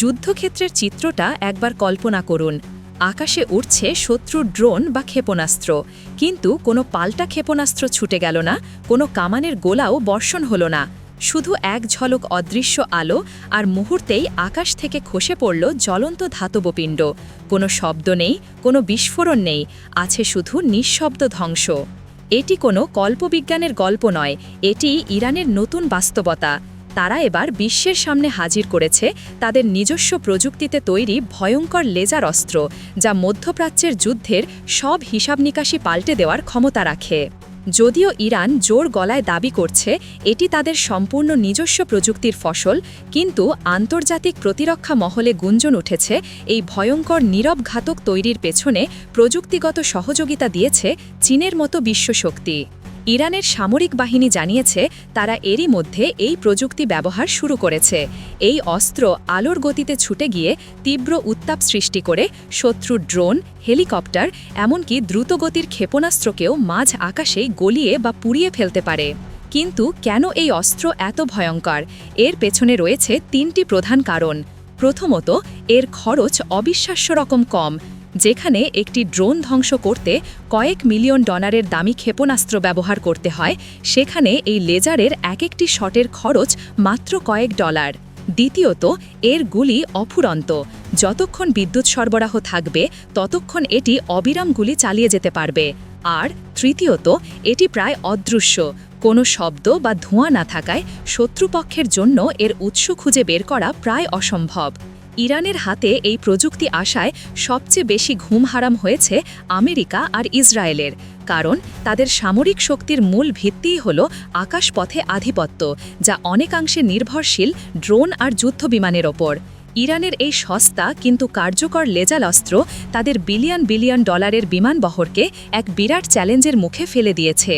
যুদ্ধক্ষেত্রের চিত্রটা একবার কল্পনা করুন। আকাশে উঠছে শত্রুর ড্রোন বা ক্ষেপণাস্ত্র। কিন্তু কোনো পাল্টা ক্ষেপণাস্ত্র ছুটে গেল না, কোনো কামানের গোলাও বর্ষণ হলো না। শুধু এক ঝলক অদৃশ্য আলো আর মুহূর্তেই আকাশ থেকে খসে পড়ল জ্বলন্ত ধাতব পিণ্ড কোনো শব্দ নেই, কোনো বিস্ফোরণ নেই, আছে শুধু নিঃশব্দ ধ্বংস। এটি কোনো কল্পবিজ্ঞানের গল্প নয়, এটি ইরানের নতুন বাস্তবতা। তারা এবার বিশ্বের সামনে হাজির করেছে তাদের নিজস্ব প্রযুক্তিতে তৈরি ভয়ঙ্কর লেজার অস্ত্র, যা মধ্যপ্রাচ্যের যুদ্ধের সব হিসাব নিকাশি পাল্টে দেওয়ার ক্ষমতা রাখে। যদিও ইরান জোর গলায় দাবি করছে, এটি তাদের সম্পূর্ণ নিজস্ব প্রযুক্তির ফসল, কিন্তু আন্তর্জাতিক প্রতিরক্ষা মহলে গুঞ্জন উঠেছে এই ভয়ঙ্কর নীরব ঘাতক তৈরির পেছনে প্রযুক্তিগত সহযোগিতা দিয়েছে চীনের মতো বিশ্বশক্তি। ইরানের সামরিক বাহিনী জানিয়েছে, তারা এরই মধ্যে এই প্রযুক্তি ব্যবহার শুরু করেছে। এই অস্ত্র আলোর গতিতে ছুটে গিয়ে তীব্র উত্তাপ সৃষ্টি করে শত্রুর ড্রোন, হেলিকপ্টার, এমনকি দ্রুতগতির ক্ষেপণাস্ত্রকেও মাঝ আকাশেই গলিয়ে বা পুড়িয়ে ফেলতে পারে। কিন্তু কেন এই অস্ত্র এত ভয়ঙ্কর? এর পেছনে রয়েছে তিনটি প্রধান কারণ। প্রথমত, এর খরচ অবিশ্বাস্য রকম কম। যেখানে একটি ড্রোন ধ্বংস করতে কয়েক মিলিয়ন ডলারের দামি ক্ষেপণাস্ত্র ব্যবহার করতে হয়, সেখানে এই লেজারের এক একটি শটের খরচ মাত্র কয়েক ডলার। দ্বিতীয়ত, এর গুলি অফুরন্ত। যতক্ষণ বিদ্যুৎ সরবরাহ থাকবে, ততক্ষণ এটি অবিরাম গুলি চালিয়ে যেতে পারবে। আর তৃতীয়ত, এটি প্রায় অদৃশ্য। কোনো শব্দ বা ধোঁয়া না থাকায় শত্রুপক্ষের জন্য এর উৎস খুঁজে বের করা প্রায় অসম্ভব। ইরানের হাতে এই প্রযুক্তি আসায় সবচেয়ে বেশি ঘুম হারাম হয়েছে আমেরিকা আর ইসরায়েলের। কারণ তাদের সামরিক শক্তির মূল ভিত্তিই হল আকাশপথে আধিপত্য, যা অনেকাংশে নির্ভরশীল ড্রোন আর যুদ্ধবিমানের ওপর। ইরানের এই সস্তা কিন্তু কার্যকর লেজাল অস্ত্র তাদের বিলিয়ন বিলিয়ন ডলারের বিমান বহরকে এক বিরাট চ্যালেঞ্জের মুখে ফেলে দিয়েছে।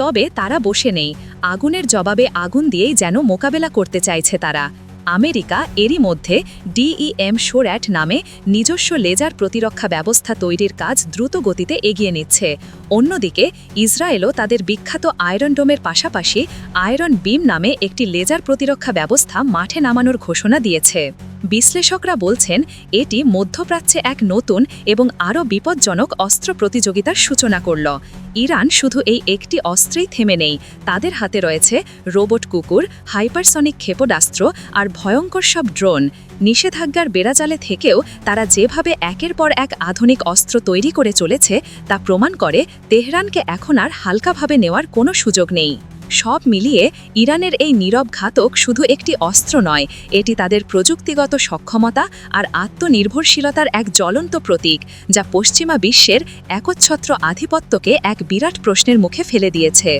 তবে তারা বসে নেই, আগুনের জবাবে আগুন দিয়েই যেন মোকাবেলা করতে চাইছে তারা। আমেরিকা এরই মধ্যে ডিইএম শোর্যাট নামে নিজস্ব লেজার প্রতিরক্ষা ব্যবস্থা তৈরির কাজ দ্রুত গতিতে এগিয়ে নিচ্ছে। অন্যদিকে, ইসরায়েলও তাদের বিখ্যাত আয়রন ডোমের পাশাপাশি আয়রন বিম নামে একটি লেজার প্রতিরক্ষা ব্যবস্থা মাঠে নামানোর ঘোষণা দিয়েছে। বিশ্লেষকরা বলছেন, এটি মধ্যপ্রাচ্যে এক নতুন এবং আরও বিপজ্জনক অস্ত্র প্রতিযোগিতার সূচনা করল। ইরান শুধু এই একটি অস্ত্রেই থেমে নেই। তাদের হাতে রয়েছে রোবট কুকুর, হাইপারসনিক ক্ষেপণাস্ত্র আর ভয়ঙ্কর সব ড্রোন। নিষেধাজ্ঞার বেড়াজালে থেকেও তারা যেভাবে একের পর এক আধুনিক অস্ত্র তৈরি করে চলেছে, তা প্রমাণ করে তেহরানকে এখন আর হালকাভাবে নেওয়ার কোনো সুযোগ নেই। সব মিলিয়ে ইরানের এই নীরব ঘাতক শুধু একটি অস্ত্র নয়, এটি তাদের প্রযুক্তিগত সক্ষমতা আর আত্মনির্ভরশীলতার এক জ্বলন্ত প্রতীক, যা পশ্চিমা বিশ্বের একচ্ছত্র আধিপত্যকে এক বিরাট প্রশ্নের মুখে ফেলে দিয়েছে।